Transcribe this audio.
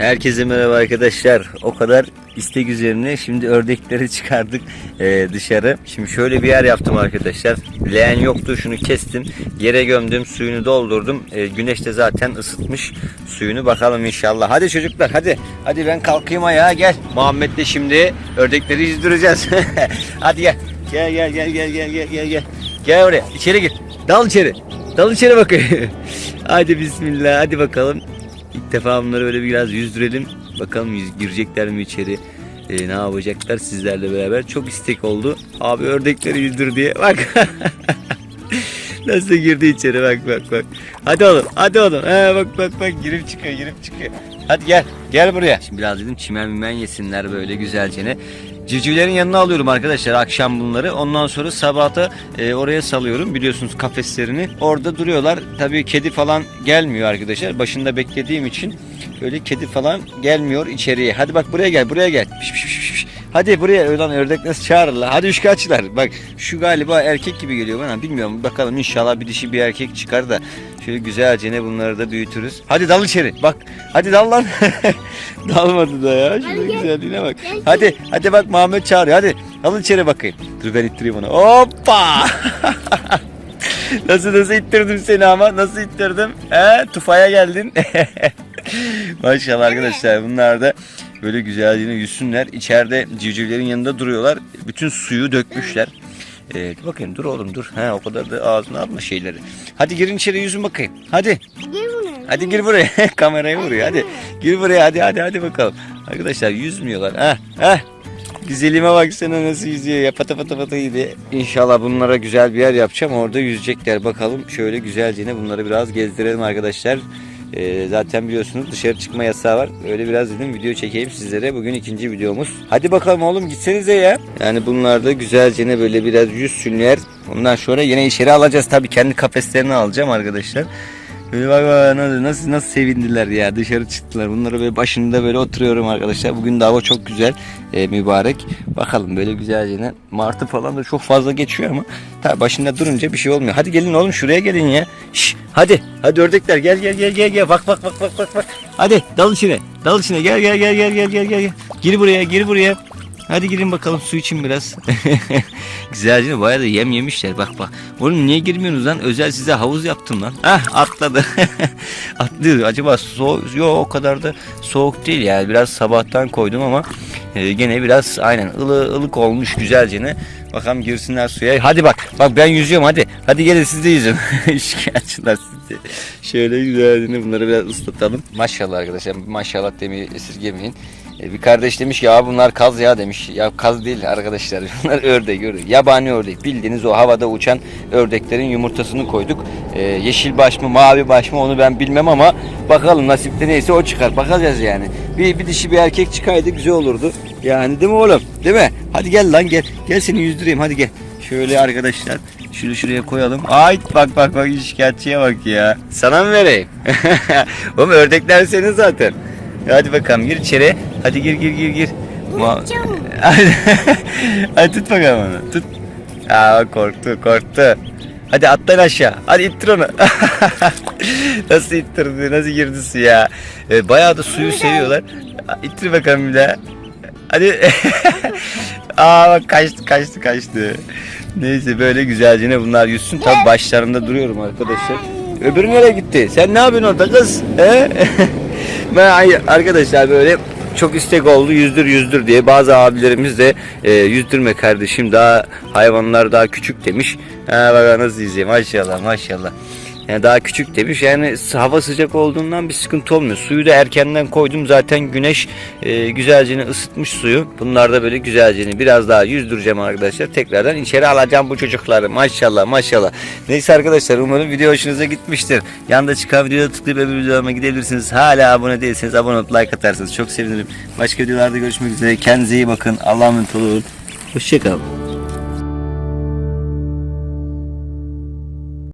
Herkese merhaba arkadaşlar. O kadar istek üzerine şimdi ördekleri çıkardık e, dışarı. Şimdi şöyle bir yer yaptım arkadaşlar. Leğen yoktu şunu kestim. Yere gömdüm suyunu doldurdum. E, güneş de zaten ısıtmış suyunu. Bakalım inşallah. Hadi çocuklar hadi. Hadi ben kalkayım ayağa gel. Muhammed de şimdi ördekleri yüzdüreceğiz. hadi gel. Gel gel gel gel gel gel gel gel. Gel oraya içeri gir. Dal içeri. Dal içeri bakayım. hadi bismillah hadi bakalım. İlk defa bunları böyle biraz yüzdürelim. Bakalım yüz, girecekler mi içeri? Ee, ne yapacaklar sizlerle beraber. Çok istek oldu. Abi ördekleri yüzdür diye. Bak. Nasıl girdi içeri bak bak bak. Hadi oğlum hadi oğlum. He, bak bak bak girip çıkıyor girip çıkıyor. Hadi gel gel buraya. Şimdi biraz dedim çimen mimen yesinler böyle güzelce. Civcivlerin yanına alıyorum arkadaşlar akşam bunları. Ondan sonra sabahta e, oraya salıyorum biliyorsunuz kafeslerini. Orada duruyorlar. Tabii kedi falan gelmiyor arkadaşlar. Başında beklediğim için öyle kedi falan gelmiyor içeriye. Hadi bak buraya gel buraya gel. Piş, piş, piş. Hadi buraya ulan ördek nasıl çağırırlar. Hadi üçkaçlar. Bak şu galiba erkek gibi geliyor bana. Bilmiyorum bakalım inşallah bir dişi bir erkek çıkar da şöyle güzelce ne bunları da büyütürüz. Hadi dal içeri. Bak. Hadi dal lan. Dalmadı da ya. Şunun güzelliğine bak. Hadi hadi bak Muhammed çağırıyor. Hadi alın içeri bakayım. Dur ben ittireyim onu. Hoppa. nasıl nasıl ittirdim seni ama? Nasıl ittirdim? He? Tufaya geldin. Maşallah arkadaşlar bunlar da böyle güzelliğine yüzsünler. İçeride civcivlerin yanında duruyorlar. Bütün suyu dökmüşler. Ee, dur bakayım dur oğlum dur. Ha, o kadar da ağzına atma şeyleri. Hadi girin içeri yüzün bakayım. Hadi. Hadi gir buraya. Kamerayı vuruyor. Hadi. Gir buraya hadi hadi hadi bakalım. Arkadaşlar yüzmüyorlar. Ha ha. Güzelime baksana nasıl yüzüyor ya pata pata pata gibi. İnşallah bunlara güzel bir yer yapacağım. Orada yüzecekler bakalım. Şöyle güzelce bunları biraz gezdirelim arkadaşlar. Ee, zaten biliyorsunuz dışarı çıkma yasağı var. Öyle biraz dedim video çekeyim sizlere. Bugün ikinci videomuz. Hadi bakalım oğlum gitsenize ya. Yani bunlar da güzelce böyle biraz yüzsünler. Ondan sonra yine içeri alacağız. Tabii kendi kafeslerini alacağım arkadaşlar. Böyle bak bak nasıl, nasıl nasıl sevindiler ya dışarı çıktılar. Bunları böyle başında böyle oturuyorum arkadaşlar. Bugün de hava çok güzel e, mübarek. Bakalım böyle güzelce martı falan da çok fazla geçiyor ama tabii başında durunca bir şey olmuyor. Hadi gelin oğlum şuraya gelin ya. Şş, hadi hadi ördekler gel gel gel gel gel bak bak bak bak bak bak. Hadi dal içine dal içine gel gel gel gel gel gel gel. Gir buraya gir buraya. Hadi girin bakalım su için biraz. Güzelce bayağı da yem yemişler bak bak. Oğlum niye girmiyorsunuz lan? Özel size havuz yaptım lan. Ah atladı. Atlıyor. Acaba soğuk? Yok o kadar da soğuk değil yani. Biraz sabahtan koydum ama e, gene biraz aynen ılı, ılık olmuş güzelce ne. Bakalım girsinler suya. Hadi bak. Bak ben yüzüyorum hadi. Hadi gelin siz de yüzün. Şikayetçiler sizi. Şöyle güzelce bunları biraz ıslatalım. Maşallah arkadaşlar. Maşallah demeyi esirgemeyin. E, Bir kardeş demiş ki ya bunlar kaz ya demiş. Ya kaz değil arkadaşlar. Bunlar ördek ördek. Yabani ördek. Bildiğiniz o havada uçan ördeklerin yumurtasını koyduk. Ee, yeşil baş mı mavi baş mı onu ben bilmem ama bakalım nasipte neyse o çıkar. Bakacağız yani. Bir, bir dişi bir erkek çıkaydı güzel olurdu. Yani değil mi oğlum? Değil mi? Hadi gel lan gel. Gel seni yüzdüreyim hadi gel. Şöyle arkadaşlar. Şunu şuraya koyalım. Ay bak bak bak şikayetçiye bak ya. Sana mı vereyim? Oğlum ördekler senin zaten. Hadi bakalım gir içeri. Hadi gir gir gir gir. Unutacağım. Hadi tut bakalım onu. Tut. Aa korktu korktu. Hadi atlan aşağı. Hadi ittir onu. nasıl ittirdi? Nasıl girdi suya? Ee, bayağı da suyu seviyorlar. İttir bakalım bir daha. Hadi. Aa bak kaçtı kaçtı kaçtı. Neyse böyle güzelce bunlar yüzsün. Tabi başlarında duruyorum arkadaşlar. Öbürü nereye gitti? Sen ne yapıyorsun orada kız? He? Ben arkadaşlar böyle çok istek oldu yüzdür yüzdür diye bazı abilerimiz de e, yüzdürme kardeşim daha hayvanlar daha küçük demiş. Ha bak nasıl izleyeyim maşallah maşallah. Yani daha küçük demiş. Yani hava sıcak olduğundan bir sıkıntı olmuyor. Suyu da erkenden koydum. Zaten güneş e, güzelce ısıtmış suyu. Bunlar da böyle güzelce biraz daha yüzdüreceğim arkadaşlar. Tekrardan içeri alacağım bu çocukları. Maşallah maşallah. Neyse arkadaşlar umarım video hoşunuza gitmiştir. Yanda çıkan videoya tıklayıp öbür videolarıma gidebilirsiniz. Hala abone değilseniz abone olup like atarsanız çok sevinirim. Başka videolarda görüşmek üzere. Kendinize iyi bakın. Allah'a emanet olun. Hoşçakalın.